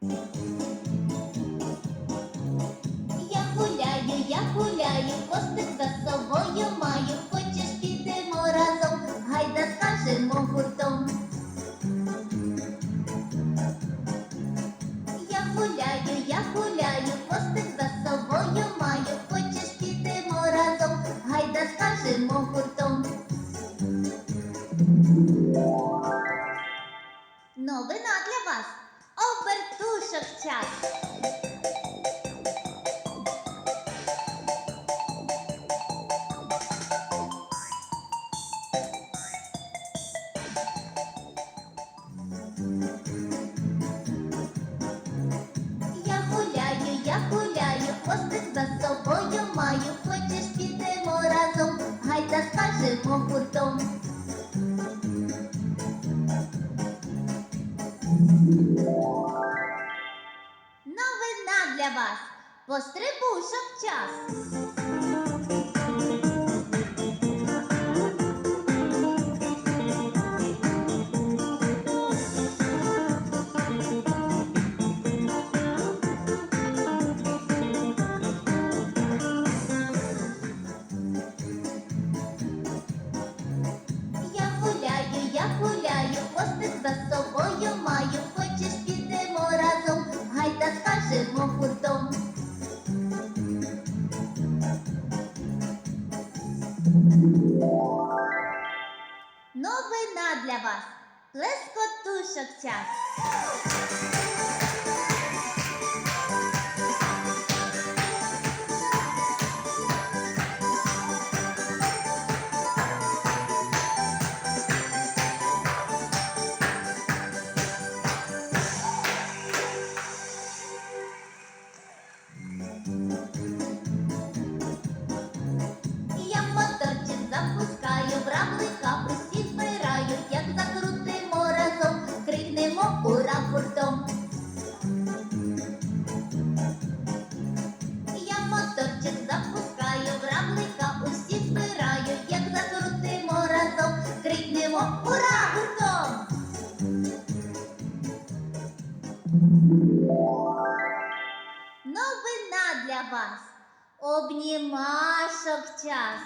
Я гуляю, я гуляю, хвостик за собою маю. Хочеш підемо разом, гайда скажемо гуртом. Я гуляю, я гуляю, хвостик за собою маю. Хочеш підемо разом, гайда скажемо гуртом. Новина для вас. Обертушок час. Я гуляю, я гуляю, хвостик за собою маю. Хочеш підемо разом, гайда скажемо гуртом. Новина для вас. Пострибушок час. Новина для вас. Плескотушок час. Ура гуртом. Я моторчик запускаю, в равлика усіх збираю, як закрутимо разом, крикнемо ура гуртом. Новина для вас. Обнімашок час.